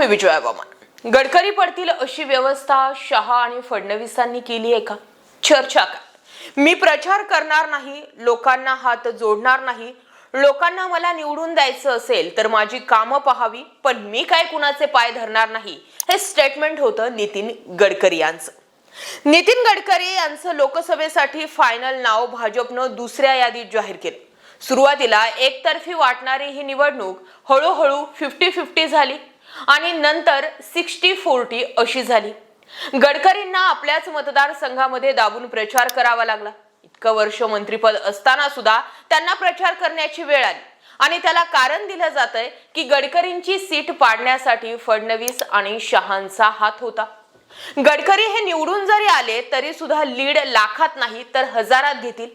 मी विजया वामन गडकरी पडतील अशी व्यवस्था शहा आणि फडणवीसांनी केली आहे का? चर्चा का मी प्रचार करणार नाही लोकांना हात जोडणार नाही. लोकांना मला निवडून द्यायचं असेल तर माझी कामं पहावी पण मी काय कुणाचे पाय धरणार नाही? हे स्टेटमेंट होतं नितीन गडकरी यांचं. नितीन गडकरी यांचं लोकसभेसाठी फायनल नाव भाजपनं दुसऱ्या यादीत जाहीर केलं. सुरुवातीला एकतर्फी वाटणारी ही निवडणूक हळूहळू फिफ्टी फिफ्टी झाली. आणि नंतर सिक्स्टी फोर्टी अशी झाली. गडकरींना आपल्याच मतदारसंघामध्ये दाबून प्रचार करावा लागला. इतकं वर्ष मंत्रीपद असताना सुद्धा त्यांना प्रचार करण्याची वेळ आली. आणि त्याला कारण दिलं जात आहे की गडकरींची सीट पाडण्यासाठी फडणवीस आणि शहांचा हात होता. गडकरी हे निवडून जरी आले तरी सुद्धा लीड लाखात नाही तर हजारात घेतील.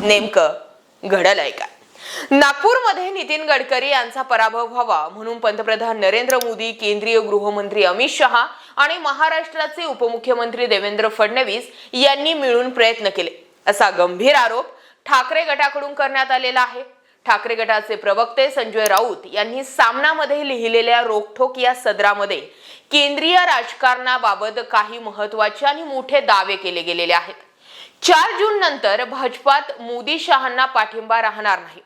नेमकं घडलंय काय? नागपूरमध्ये नितीन गडकरी यांचा पराभव व्हावा म्हणून पंतप्रधान नरेंद्र मोदी केंद्रीय गृहमंत्री अमित शहा आणि महाराष्ट्राचे उपमुख्यमंत्री देवेंद्र फडणवीस यांनी मिळून प्रयत्न केले. असा गंभीर आरोप ठाकरे गटाकडून करण्यात आलेला आहे. ठाकरे गटाचे प्रवक्ते संजय राऊत यांनी सामनामध्ये लिहिलेल्या रोखठोक या सदरामध्ये केंद्रीय राजकारणाबाबत काही महत्त्वाचे आणि मोठे दावे केले गेलेले आहेत. चार जून नंतर भाजपात मोदी शहांना पाठिंबा राहणार नाही.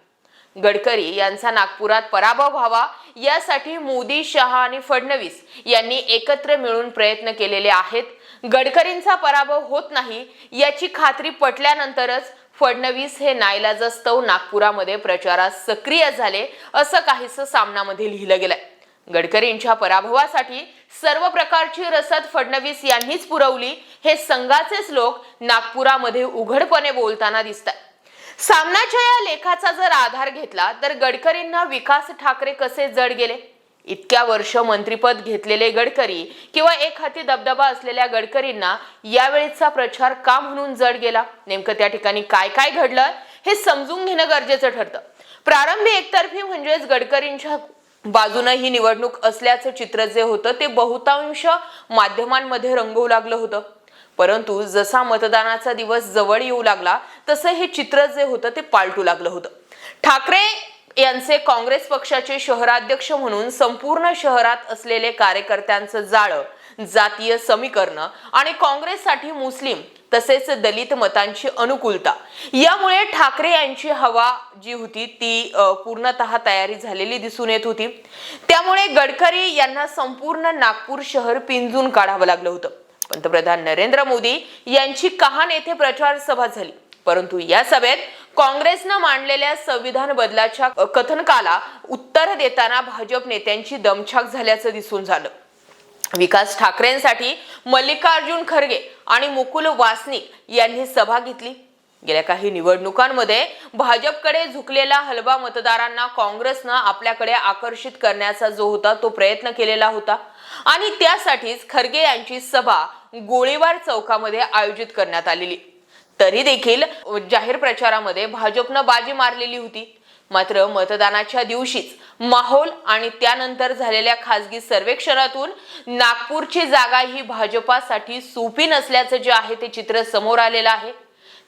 गडकरी यांचा नागपुरात पराभव व्हावा यासाठी मोदी शहा आणि फडणवीस यांनी एकत्र मिळून प्रयत्न केलेले आहेत. गडकरींचा पराभव होत नाही याची खात्री पटल्यानंतरच फडणवीस हे नाईलाजस्तव नागपुरामध्ये प्रचारात सक्रिय झाले असं काहीसं सामनामध्ये लिहिलं गेलंय. गडकरींच्या पराभवासाठी सर्व प्रकारची रसद फडणवीस यांनीच पुरवली. हे संघाचेच लोक नागपुरामध्ये उघडपणे बोलताना दिसतात सामनाच्या या लेखाचा जर आधार घेतला तर गडकरींना विकास ठाकरे कसे जड गेले? इतक्या वर्ष मंत्रीपद घेतलेले गडकरी किंवा एक हाती दबदबा असलेल्या गडकरींना यावेळीचा प्रचार का म्हणून जड गेला? नेमकं त्या ठिकाणी काय काय घडलं? हे समजून घेणं गरजेचं ठरतं. प्रारंभी एकतर्फी म्हणजेच गडकरींच्या बाजूनं ही निवडणूक असल्याचं चित्र जे होतं ते बहुतांश माध्यमांमध्ये रंगवू लागलं होतं. परंतु जसा मतदानाचा दिवस जवळ येऊ लागला तसं हे चित्र जे होतं ते पालटू लागलं होतं. ठाकरे यांचे काँग्रेस पक्षाचे शहराध्यक्ष म्हणून संपूर्ण शहरात असलेले कार्यकर्त्यांचं जाळं जातीय समीकरण आणि काँग्रेससाठी मुस्लिम तसेच दलित मतांची अनुकूलता यामुळे ठाकरे यांची हवा जी होती ती पूर्णत पूर्णतः तयारी झालेली दिसून येत होती. त्यामुळे गडकरी यांना संपूर्ण नागपूर शहर पिंजून काढावं लागलं होतं. पंतप्रधान नरेंद्र मोदी यांची कहाण येथे प्रचार सभा झाली. परंतु या सभेत काँग्रेसनं मांडलेल्या संविधान बदलाच्या कथनकाला उत्तर देताना भाजप नेत्यांची दमछाक झाल्याचं दिसून झालं. विकास ठाकरेंसाठी मल्लिकार्जुन खरगे आणि मुकुल वासनिक यांनी सभा घेतली. गेल्या काही निवडणुकांमध्ये भाजपकडे झुकलेला हलवा मतदारांना काँग्रेसनं आपल्याकडे आकर्षित करण्याचा जो होता तो प्रयत्न केलेला होता. आणि त्यासाठीच खरगे यांची सभा गोळीबार चौकामध्ये आयोजित करण्यात आलेली. तरी देखील जाहीर प्रचारामध्ये भाजपनं बाजी मारलेली होती. मात्र मतदानाच्या दिवशीच माहोल आणि त्यानंतर झालेल्या खासगी सर्वेक्षणातून नागपूरची जागा ही भाजपासाठी सोपी नसल्याचं जे आहे ते चित्र समोर आलेलं आहे.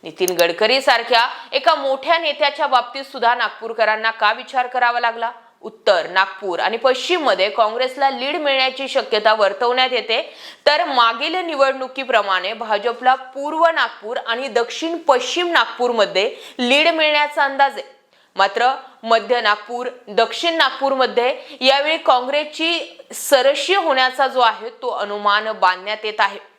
नितीन गडकरी सारख्या एका मोठ्या नेत्याच्या बाबतीत सुद्धा नागपूरकरांना का विचार करावा लागला? उत्तर नागपूर आणि पश्चिममध्ये काँग्रेसला लीड मिळण्याची शक्यता वर्तवण्यात येते. तर मागील निवडणुकीप्रमाणे भाजपला पूर्व नागपूर आणि दक्षिण पश्चिम नागपूरमध्ये लीड मिळण्याचा अंदाज आहे. मात्र मध्य नागपूर दक्षिण नागपूरमध्ये यावेळी काँग्रेसची सरशी होण्याचा जो आहे तो अनुमान बांधण्यात येत आहे.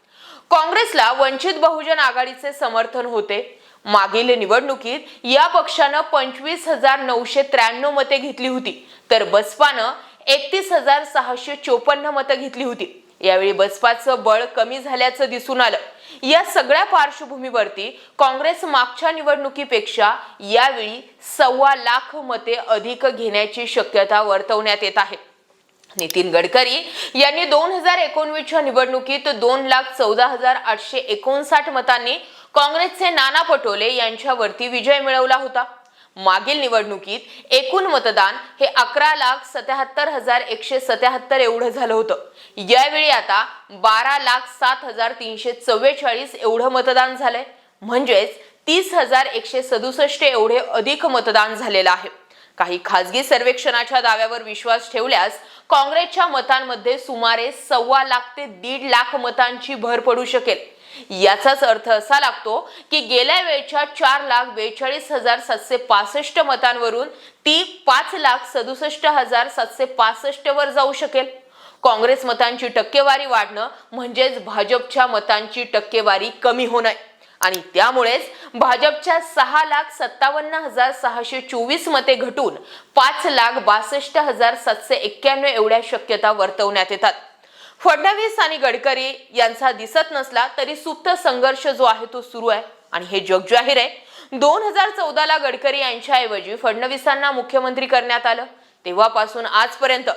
काँग्रेसला वंचित बहुजन आघाडीचे समर्थन होते. मागील निवडणुकीत या पक्षानं पंचवीस हजार नऊशे त्र्याण्णव मते घेतली होती. तर बसपानं एकतीस हजार सहाशे चोपन्न मतं घेतली होती. यावेळी बसपाचं बळ कमी झाल्याचं दिसून आलं. या सगळ्या पार्श्वभूमीवरती काँग्रेस मागच्या निवडणुकीपेक्षा यावेळी सव्वा लाख मते अधिक घेण्याची शक्यता वर्तवण्यात येत आहे. नितीन गडकरी यांनी दोन हजार एकोणवीसच्या निवडणुकीत दोन लाख चौदा हजार आठशे एकोणसाठ मतांनी काँग्रेसचे नाना पटोले यांच्यावरती विजय मिळवला होता. मागील निवडणुकीत एकूण मतदान हे अकरा लाख सत्याहत्तर हजार एकशे सत्याहत्तर एवढं झालं होतं. यावेळी आता बारा लाख सात हजार तीनशे चव्वेचाळीस एवढं मतदान झालंय. म्हणजेच तीस हजार एकशे सदुसष्ट एवढे अधिक मतदान झालेलं आहे. काही खासगी सर्वेक्षणाच्या दाव्यावर विश्वास ठेवल्यास काँग्रेसच्या मतांमध्ये सुमारे सव्वा लाख ते दीड लाख मतांची भर पडू शकेल. याचाच अर्थ असा लागतो की गेल्या वेळच्या चार लाख बेचाळीस हजार सातशे पासष्ट मतांवरून ती पाच लाख सदुसष्ट हजार सातशे पासष्ट वर जाऊ शकेल. काँग्रेस मतांची टक्केवारी वाढणं म्हणजेच भाजपच्या मतांची टक्केवारी कमी होणं. आणि त्यामुळेच भाजपच्या सहा लाख सत्तावन्न हजार सहाशे चोवीस मते घटून पाच लाख बासष्ट हजार सातशे एक्क्याण्णव एवढ्या शक्यता वर्तवण्यात येतात. फडणवीस आणि गडकरी यांचा दिसत नसला तरी सुप्त संघर्ष जो आहे तो सुरू आहे आणि हे जग जाहीर आहे. दोन हजार चौदाला गडकरी यांच्याऐवजी फडणवीसांना मुख्यमंत्री करण्यात आलं. तेव्हापासून आजपर्यंत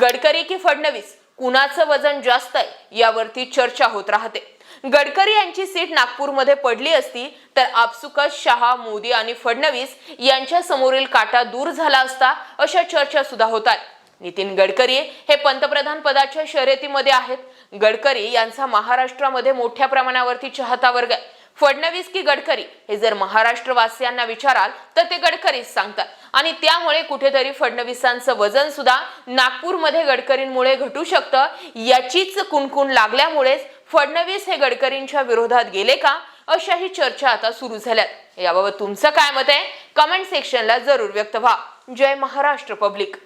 गडकरी की फडणवीस कुणाचं वजन जास्त आहे यावरती चर्चा होत राहते. गडकरी यांची सीट नागपूरमध्ये पडली असती तर आपसुकच शहा मोदी आणि फडणवीस यांच्या समोरील काटा दूर झाला असता अशा चर्चा सुद्धा होतात नितीन गडकरी हे पंतप्रधान पदाच्या शर्यतीमध्ये आहेत. गडकरी यांचा महाराष्ट्रामध्ये मोठ्या प्रमाणावरती चाहता वर्ग आहे. फडणवीस की गडकरी हे जर महाराष्ट्रवासियांना विचाराल तर ते गडकरीच सांगतात. आणि त्यामुळे कुठेतरी फडणवीसांचं वजन सुद्धा नागपूरमध्ये गडकरींमुळे घटू शकतं. याचीच कुणकुण लागल्यामुळेच फडणवीस हे गडकरींच्या विरोधात गेले का? अशाही चर्चा आता सुरू झाल्यात. याबाबत तुमचं काय मत आहे? कमेंट सेक्शनला जरूर व्यक्त व्हा. जय महाराष्ट्र पब्लिक.